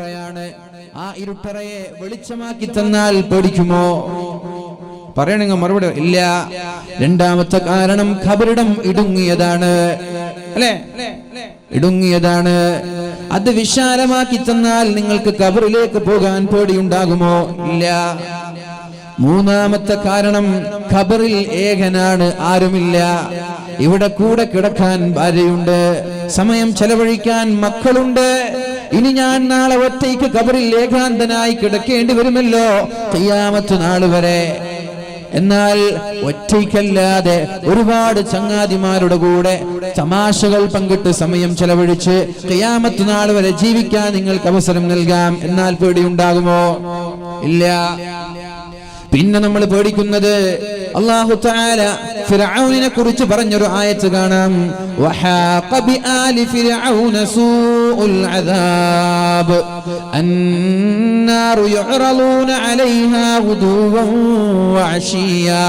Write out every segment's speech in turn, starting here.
പറയാണ് ആ ഇരുട്ടറയെ വെളിച്ചമാക്കി തന്നാൽ പേടിക്കുമോ? പറയണെങ്കിൽ മറുപടി ഇല്ല. രണ്ടാമത്തെ കാരണം ഖബറിടം ഇടുങ്ങിയതാണ്. അല്ലെ? ഇടുങ്ങിയതാണ്. അത് വിശാലമാക്കി തന്നാൽ നിങ്ങൾക്ക് ഖബറിലേക്ക് പോകാൻ പേടിയുണ്ടാകുമോ? ഇല്ല. മൂന്നാമത്തെ കാരണം ഖബറിൽ ഏകനാണ് ആരുമില്ല. ഇവിടെ കൂടെ കിടക്കാൻ ഭാര്യയുണ്ട്. സമയം ചെലവഴിക്കാൻ മക്കളുണ്ട്. ഇനി ഞാൻ നാളെ ഒറ്റയ്ക്ക് കബറിൽ ഏകാന്തനായി കിടക്കേണ്ടി വരുമല്ലോ. കയ്യാമത്ത് നാൾ വരെ. എന്നാൽ ഒറ്റയ്ക്കല്ലാതെ ഒരുപാട് ചങ്ങാതിമാരുടെ കൂടെ തമാശകൾ പങ്കിട്ട് സമയം ചെലവഴിച്ച് കയ്യാമത്ത് നാൾ വരെ ജീവിക്കാൻ നിങ്ങൾക്ക് അവസരം നൽകാം. എന്നാൽ പേടിയുണ്ടാകുമോ ഇല്ല. പിന്നെ നമ്മൾ പേടിക്കുന്നത് അള്ളാഹു തആല ഫിർഔനിനെ കുറിച്ച് പറഞ്ഞൊരു ആയത്ത് കാണാം. വഹാഖ ബിആലി ഫിർഔന സൂഉൽ അദാബ്. അന്നാറു യുഅറളൂന അലൈഹാ ഗുദുവൻ വഅശിയാ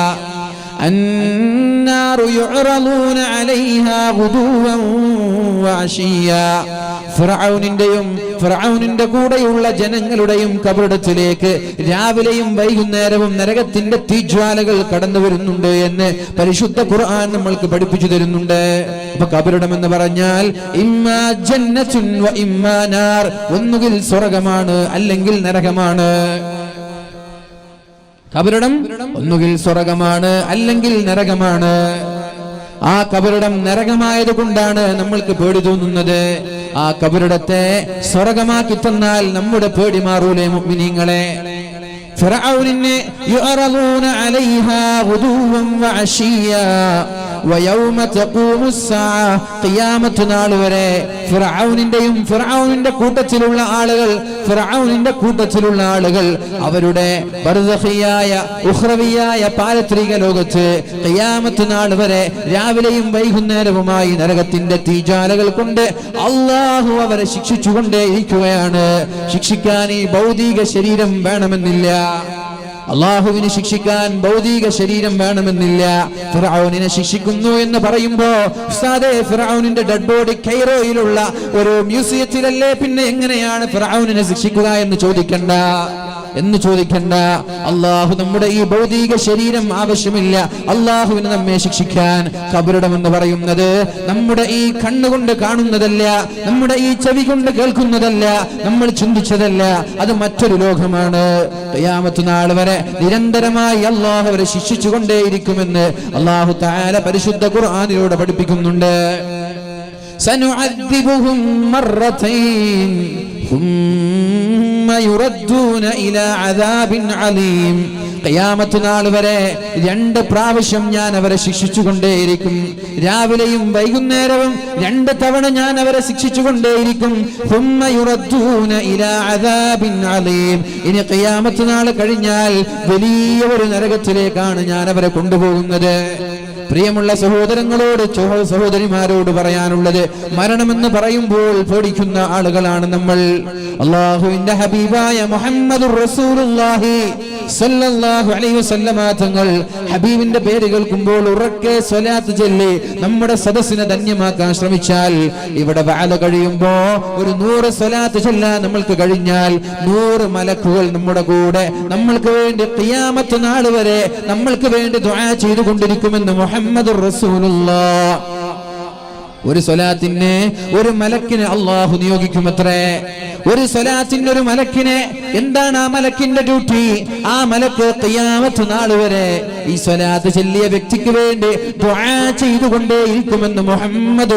النار يعرضون عليها غدوا وعشيا ഫിറഔനിന്റെയും ഫിറഔനിന്റെ കൂടെയുള്ള ജനങ്ങളുടെയും കബറിടത്തിലേക്ക് രാവിലെയും വൈകുന്നേരവും നരകത്തിന്റെ തീജ്വാലകൾ കടന്നു വരുന്നുണ്ട് എന്ന് പരിശുദ്ധ ഖുർആൻ നമ്മൾക്ക് പഠിപ്പിച്ചു തരുന്നുണ്ട് അപ്പൊ കബറിടം എന്ന് പറഞ്ഞാൽ ഇമ്മാ ജന്നത്തുൻ വ ഇമ്മാ നാർ ഒന്നുകിൽ സ്വർഗമാണ് അല്ലെങ്കിൽ നരകമാണ് കബറിടം ഒന്നുകിൽ സ്വർഗമാണ് അല്ലെങ്കിൽ നരകമാണ്. ആ കബറിടം നരകമായത് കൊണ്ടാണ് നമ്മൾക്ക് പേടി തോന്നുന്നത്. ആ കബറിടത്തെ സ്വർഗമാക്കി തന്നാൽ നമ്മുടെ പേടി മാറൂലേ മുഅ്മിനീങ്ങളെ ഫിറഔനിനെ യുഅറദൂന അലൈഹാ വഅശിയാ നാൾ വരെ ഫിറഔനിന്റെയും ഫിറഔനിന്റെ കൂട്ടത്തിലുള്ള ആളുകൾ ഫിറൌനിന്റെ കൂട്ടത്തിലുള്ള ആളുകൾ അവരുടെ ബർസഖിയായ ഉഖ്റവിയായ പാരത്രിക ലോകത്ത് നാൾ വരെ രാവിലെയും വൈകുന്നേരവുമായി നരകത്തിന്റെ തീജാലകൾ കൊണ്ട് അള്ളാഹു അവരെ ശിക്ഷിച്ചുകൊണ്ടേ ഇരിക്കുകയാണ് ശിക്ഷിക്കാൻ ഈ ഭൗതിക ശരീരം വേണമെന്നില്ല. അള്ളാഹുവിനെ ശിക്ഷിക്കാൻ ഭൗതിക ശരീരം വേണമെന്നില്ല. ഫിറൌനിനെ ശിക്ഷിക്കുന്നു എന്ന് പറയുമ്പോ ഫിറൌനിന്റെ ഡെഡ് ബോഡി കൈറോയിലുള്ള ഒരു മ്യൂസിയത്തിലല്ലേ? പിന്നെ എങ്ങനെയാണ് ഫിറൌനിനെ ശിക്ഷിക്കുക എന്ന് ചോദിക്കണ്ട. എന്ന് ചോദിക്കണ്ട. അള്ളാഹു നമ്മുടെ ഈ ഭൗതിക ശരീരം ആവശ്യമില്ല. അള്ളാഹുവിനെ നമ്മെ ശിക്ഷിക്കാൻ കബരിടം പറയുന്നത് നമ്മുടെ ഈ കണ്ണുകൊണ്ട് കാണുന്നതല്ല നമ്മുടെ ഈ ചെവി കൊണ്ട് കേൾക്കുന്നതല്ല നമ്മൾ ചിന്തിച്ചതല്ല. അത് മറ്റൊരു ലോകമാണ്. യാമത്ത് നാൾ വരെ നിരന്തരമായി അള്ളാഹു അവരെ ശിക്ഷിച്ചുകൊണ്ടേയിരിക്കുമെന്ന് അള്ളാഹു താര പരിശുദ്ധ ഖുർആാനിലൂടെ പഠിപ്പിക്കുന്നുണ്ട്. സനുഅദ്ദിബുഹും മർറതൈൻ ثم കയ്യാമത്തിനാൾ വരെ രണ്ട് പ്രാവശ്യം ഞാൻ അവരെ ശിക്ഷിച്ചുകൊണ്ടേയിരിക്കും. രാവിലെയും വൈകുന്നേരവും രണ്ട് തവണ ഞാൻ അവരെ ശിക്ഷിച്ചുകൊണ്ടേയിരിക്കും. ഇനി കയ്യാമത്തിനാൾ കഴിഞ്ഞാൽ വലിയ ഒരു നരകത്തിലേക്കാണ് ഞാൻ അവരെ കൊണ്ടുപോകുന്നത്. പ്രിയമുള്ള സഹോദരങ്ങളോട് സഹോദരിമാരോട് പറയാനുള്ളത് മരണമെന്ന് പറയുമ്പോൾ പേടിക്കുന്ന ആളുകളാണ് നമ്മൾ. അള്ളാഹുവിന്റെ ഹബീബായ മുഹമ്മദ് റസൂലുള്ളാഹി. സല്ലല്ലാഹു അലൈഹി വസല്ലമ തങ്ങൾ ഹബീബിന്റെ പേര് കേൾക്കുമ്പോൾ ഉറക്കെ സ്വലാത്ത് ചൊല്ലി നമ്മുടെ സദസ്സിനെ ധന്യമാക്കാൻ ശ്രമിച്ചാൽ ഇവിടെ വാല കഴിയുമ്പോ ഒരു നൂറ് സ്വലാത്ത് ചൊല്ലാൻ നമ്മൾക്ക് കഴിഞ്ഞാൽ നൂറ് മലക്കുകൾ നമ്മുടെ കൂടെ നമ്മൾക്ക് വേണ്ടി ഖിയാമത്ത് നാൾ വരെ നമ്മൾക്ക് വേണ്ടി ദുആ ചെയ്തുകൊണ്ടിരിക്കുമെന്ന് മുഹമ്മദ് റസൂലുള്ളാഹ് ഒരു സ്വലാത്തിന് ഒരു മലക്കിനെ അള്ളാഹു നിയോഗിക്കുമത്രേ. ഒരു സ്വലാത്തിന് ഒരു മലക്കിനെ എന്താണ് ആ മലക്കിന്റെ ഡ്യൂട്ടി? ആ മലക്ക് തയ്യാമത്ത് നാൾ വരെ ഈ സ്വലാത്ത് ചെല്ലിയ വ്യക്തിക്ക് വേണ്ടി ചെയ്തുകൊണ്ടേ ഇരിക്കുമെന്ന് മുഹമ്മദ്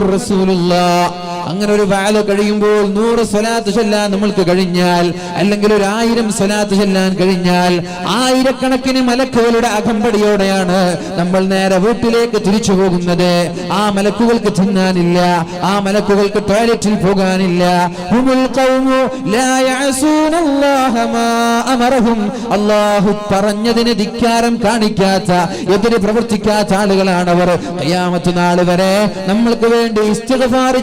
അങ്ങനെ ഒരു വാല കഴിയുമ്പോൾ നൂറ് സ്വലാത്ത് ചൊല്ലാൻ നമ്മൾക്ക് കഴിഞ്ഞാൽ അല്ലെങ്കിൽ ഒരു ആയിരം സ്വലാത്ത് ചൊല്ലാൻ കഴിഞ്ഞാൽ ആയിരക്കണക്കിന് മലക്കുകളുടെ അകമ്പടിയോടെയാണ് നമ്മൾ നേരെ വീട്ടിലേക്ക് തിരിച്ചു പോകുന്നത്. ആ മലക്കുകൾക്ക് തിന്നാനില്ല ആ മലക്കുകൾക്ക് ടോയ്ലറ്റിൽ പോകാനില്ല. അള്ളാഹു പറഞ്ഞതിന് ധിക്കാരം കാണിക്കാത്ത എതിര് പ്രവർത്തിക്കാത്ത ആളുകളാണ് അവർ ഖിയാമത്ത് നാൾ വരെ നമ്മൾക്ക് വേണ്ടി ഇസ്തിഗ്ഫാർ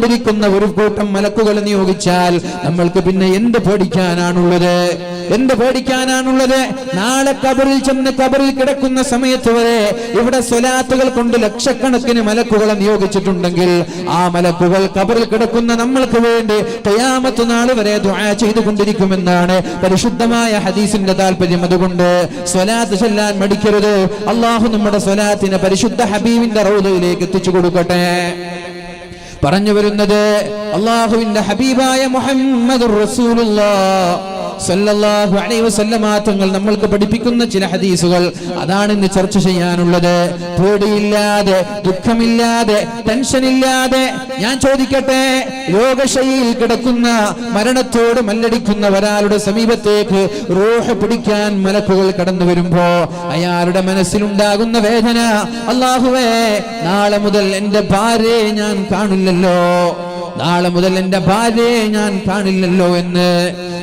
ചൊല്ലിക്കൊണ്ടിരിക്കുന്ന ഒരു കൂട്ടം മലക്കുകൾ നിയോഗിച്ചാൽ നമ്മൾക്ക് പിന്നെ എന്ത് പേടിക്കാനാണുള്ളത്? എന്ത് പേടിക്കാനാണുള്ളത്? നാളെ കബറിൽ ചെന്ന് കബറിൽ കിടക്കുന്ന സമയത്ത് വരെ ഇവിടെ സ്വലാത്തുകൾ കൊണ്ട് ലക്ഷക്കണക്കിന് മലക്കുകളെ നിയോഗിച്ചിട്ടുണ്ടെങ്കിൽ ആ മലക്കുകൾ കബറിൽ കിടക്കുന്ന നമ്മൾക്ക് വേണ്ടി തയ്യാമത്ത് നാൾ വരെ ചെയ്തുകൊണ്ടിരിക്കുമെന്നാണ് പരിശുദ്ധമായ ഹദീസിന്റെ താല്പര്യം അതുകൊണ്ട് സ്വലാത്ത് ചെല്ലാൻ മടിക്കരുത്. അള്ളാഹു നമ്മുടെ സ്വലാത്തിനെ പരിശുദ്ധ ഹബീബിന്റെ റൗദയിലേക്ക് എത്തിച്ചു കൊടുക്കട്ടെ. പറഞ്ഞു വരുന്നത് അള്ളാഹുവിന്റെ ഹബീബായ മുഹമ്മദ് സല്ലല്ലാഹു അലൈഹി വസല്ലമ തങ്ങൾ നമ്മൾക്ക് പഠിപ്പിക്കുന്ന ചില ഹദീസുകൾ. അതാണ് ഇന്ന് ചർച്ച ചെയ്യാനുള്ളത്. പേടിയില്ലാതെ ദുഃഖമില്ലാതെ ടെൻഷൻ ഇല്ലാതെ ഞാൻ ചോദിക്കട്ടെ രോഗശൈലിയിൽ കിടക്കുന്ന മരണത്തോട് മല്ലടിക്കുന്ന ഒരാളുടെ സമീപത്തേക്ക് റൂഹ് പിടിക്കാൻ മലക്കുകൾ കടന്നു വരുമ്പോ അയാളുടെ മനസ്സിലുണ്ടാകുന്ന വേദന അള്ളാഹുവേ നാളെ മുതൽ എന്റെ ഭാര്യയെ ഞാൻ കാണില്ലല്ലോ നാളെ മുതൽ എന്റെ ഭാര്യയെ ഞാൻ കാണില്ലല്ലോ എന്ന്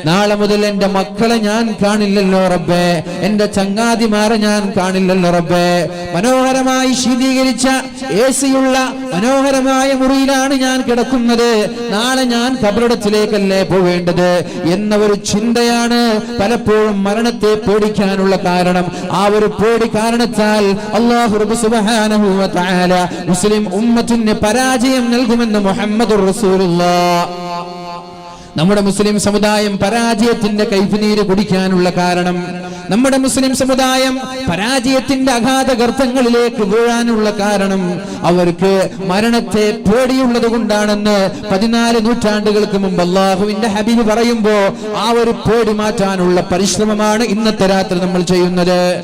നാളെ മുതൽ എന്റെ മക്കളെ ഞാൻ കാണില്ലല്ലോ റബ്ബേ. എന്റെ ചങ്ങാതിമാരെ ഞാൻ കാണില്ലല്ലോ റബ്ബേ. മനോഹരമായി ശീതീകരിച്ച എ സിയുള്ള മനോഹരമായ മുറിയിലാണ് ഞാൻ കിടക്കുന്നത്. നാളെ ഞാൻ കബറിടത്തിലേക്കല്ലേ പോവേണ്ടത് എന്ന ഒരു ചിന്തയാണ് പലപ്പോഴും മരണത്തെ പേടിക്കാനുള്ള കാരണം. ആ ഒരു പേടി കാരണത്താൽ അള്ളാഹു മുസ്ലിം ഉമ്മത്തിന് പരാജയം നൽകുമെന്ന് മുഹമ്മദ് റസൂലുള്ളാഹ് നമ്മുടെ മുസ്ലിം സമുദായം പരാജയത്തിന്റെ കൈഫിനീര് കുടിക്കാനുള്ള കാരണം. നമ്മുടെ മുസ്ലിം സമുദായം പരാജയത്തിന്റെ അഗാധ ഗർത്തങ്ങളിലേക്ക് വീഴാനുള്ള കാരണം അവർക്ക് മരണത്തെ പേടിയുള്ളത് കൊണ്ടാണെന്ന് പതിനാല് നൂറ്റാണ്ടുകൾക്ക് മുമ്പ് അള്ളാഹുവിന്റെ ഹബീബ് പറയുമ്പോ ആ ഒരു പേടി മാറ്റാനുള്ള പരിശ്രമമാണ് ഇന്നത്തെ രാത്രി നമ്മൾ ചെയ്യുന്നത്.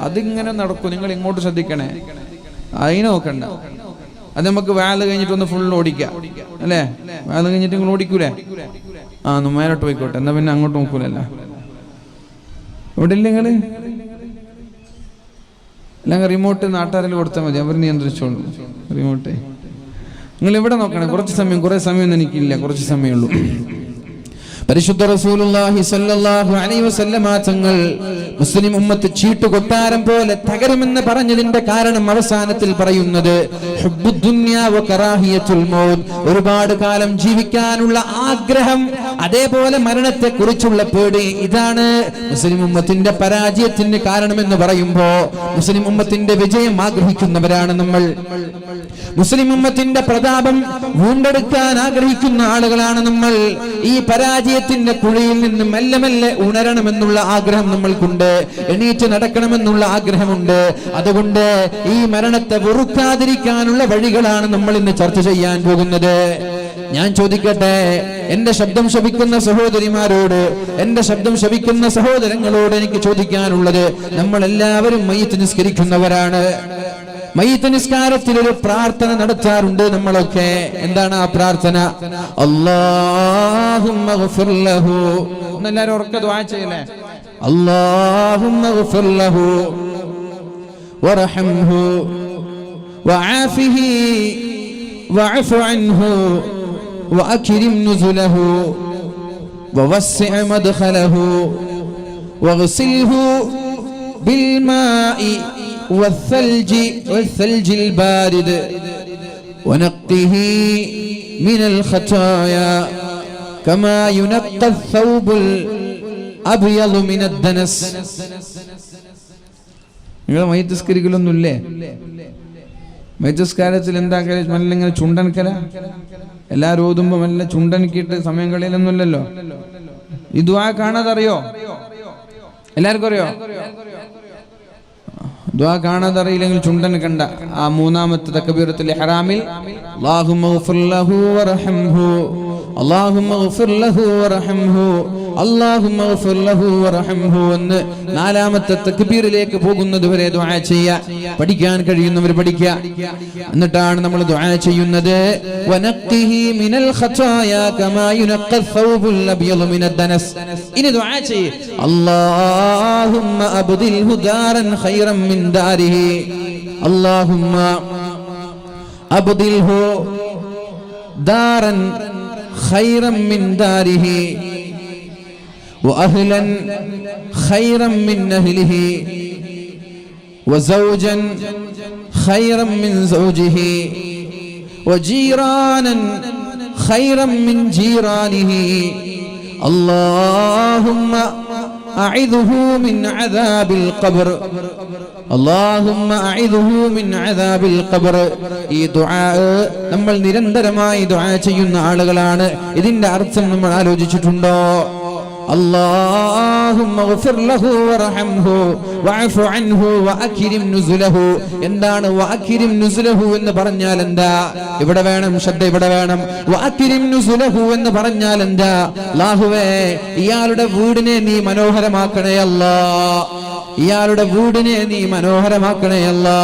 അതിങ്ങനെ നടക്കും. നിങ്ങൾ ഇങ്ങോട്ട് ശ്രദ്ധിക്കണേ. അതിനെ നോക്കണ്ട. അത് നമുക്ക് വേല കഴിഞ്ഞിട്ടൊന്ന് ഫുൾ ഓടിക്കാം. അല്ലേ? വേല കഴിഞ്ഞിട്ട് നിങ്ങൾ ഓടിക്കൂലേ? ആ മേലോട്ട് പോയിക്കോട്ടെ. എന്നാ പിന്നെ അങ്ങോട്ട് നോക്കൂലല്ല. ഇവിടെ ഇല്ല നിങ്ങൾ അല്ലെങ്കിൽ റിമോട്ട് നാട്ടുകാരിൽ കൊടുത്താൽ മതി. അവർ നിയന്ത്രിച്ചോളൂ. റിമോട്ട് നിങ്ങൾ ഇവിടെ നോക്കണേ? കുറച്ച് സമയം കുറേ സമയമൊന്നും എനിക്കില്ല. കുറച്ച് സമയമുള്ളൂ പരിശുദ്ധ റസൂലുള്ളാഹി സ്വല്ലല്ലാഹു അലൈഹി വസല്ലമ തങ്ങൾ മുസ്ലിം ഉമ്മത്ത് ചീട്ടു കൊട്ടാരം പോലെ തകരുമെന്ന് പറഞ്ഞതിന്റെ കാരണം അവസാനത്തിൽ പറയുന്നത് ഒരുപാട് കാലം ജീവിക്കാനുള്ള ആഗ്രഹം അതേപോലെ മരണത്തെ കുറിച്ചുള്ള പേടി ഇതാണ്. മുസ്ലിം ഉമ്മത്തിന്റെ പരാജയത്തിന് കാരണമെന്ന് പറയുമ്പോ മുസ്ലിം ഉമ്മത്തിന്റെ വിജയം ആഗ്രഹിക്കുന്നവരാണ് നമ്മൾ. മുസ്ലിം ഉമ്മത്തിന്റെ പ്രതാപം വീണ്ടെടുക്കാൻ ആഗ്രഹിക്കുന്ന ആളുകളാണ് നമ്മൾ. ഈ പരാജയത്തിന്റെ കുഴിയിൽ നിന്ന് മെല്ലെ മെല്ലെ ഉണരണമെന്നുള്ള ആഗ്രഹം നമ്മൾക്കുണ്ട്. എണീറ്റ് നടക്കണമെന്നുള്ള ആഗ്രഹമുണ്ട്. അതുകൊണ്ട് ഈ മരണത്തെ വെറുക്കാതിരിക്കാനുള്ള വഴികളാണ് നമ്മൾ ഇന്ന് ചർച്ച ചെയ്യാൻ പോകുന്നത്. ഞാൻ ചോദിക്കട്ടെ എന്റെ ശബ്ദം ശപിക്കുന്ന സഹോദരിമാരോട് എന്റെ ശബ്ദം ശപിക്കുന്ന സഹോദരങ്ങളോട് എനിക്ക് ചോദിക്കാനുള്ളത് നമ്മൾ എല്ലാവരും മയ്യത്ത് നിസ്കരിക്കുന്നവരാണ് മയ്യത്ത് നിസ്കാരത്തിൽ ഒരു പ്രാർത്ഥന നടത്താറുണ്ട് നമ്മളൊക്കെ എന്താണ് ആ പ്രാർത്ഥന അല്ലാഹുമ്മ ഗഫിർ ലഹു എല്ലാവരും ഉറക്കെ ദ്വാ ചെയ്യലേ اللهم اغفر له وارحمه وعافه واعف عنه واكرم نزله ووسع مدخله واغسله بالماء والثلج والثلج البارد ونقه من الخطايا كما ينقى الثوب الأبيض من الدنس നിങ്ങൾ മൈത്തസ്കരിക്കലൊന്നുമില്ലേ മൈത്തസ്കാരത്തിൽ എന്താ കാര്യം മെല്ലെ ഇങ്ങനെ ചുണ്ടനക്കല എല്ലാരും ഓതുമ്പോ മെല്ലെ ചുണ്ടനക്കിയിട്ട് സമയം കളിയിലൊന്നുമില്ലല്ലോ. ഈ ദ്വാ കാണാതറിയോ? എല്ലാവർക്കും അറിയോ? ദ്വാ കാണാതറിയില്ലെങ്കിൽ ചുണ്ടൻ കണ്ട ആ മൂന്നാമത്തെ തക്കബീറത്തിൽ ഹറാമിൽ എന്ന് നാലാമത്തെ തക്ബീറിലേക്ക് പോകുന്നത് വരെ ദ്വാ ചെയ്യ. പഠിക്കാൻ കഴിയുന്നവർ പഠിക്കുക എന്നിട്ടാണ് നമ്മൾ ദ്വാ ചെയ്യുന്നത്. ഇനി ദ്വാ ചെയ്യ. اللهم أبدله دارا خيرا من داره اللهم أبدله دارا خيرا من داره وأهلا خيرا من أهله وزوجا خيرا من زوجه وجيرانا خيرا من جيرانه اللهم അഇദുഹു മിൻ അദാബിൽ ഖബ്ർ اللهم أعذه من عذاب القبر ഈ ദുആ നമ്മൾ നിരന്തരമായി ദുആ ചെയ്യുന്ന ആളുകളാണ് ഇതിന്റെ അർത്ഥം നമ്മൾ ആലോചിച്ചിട്ടുണ്ടോ اللهم اغفر له وارحمه واعف عنه واكرم نزله എന്താണ് വാക്കിരിം നുസുലഹു എന്ന് പറഞ്ഞാൽ എന്താ ഇവിടെ വേണം ശ്രദ്ധ ഇവിടെ വേണം വാക്കിരിം നുസുലഹു എന്ന് പറഞ്ഞാൽ എന്താ അല്ലാഹുവേ ഇയാളുടെ വീടിനെ നീ മനോഹരമാക്കണേ അല്ലാ ഇയാളുടെ വീടിനെ നീ മനോഹരമാക്കണേ അല്ലാ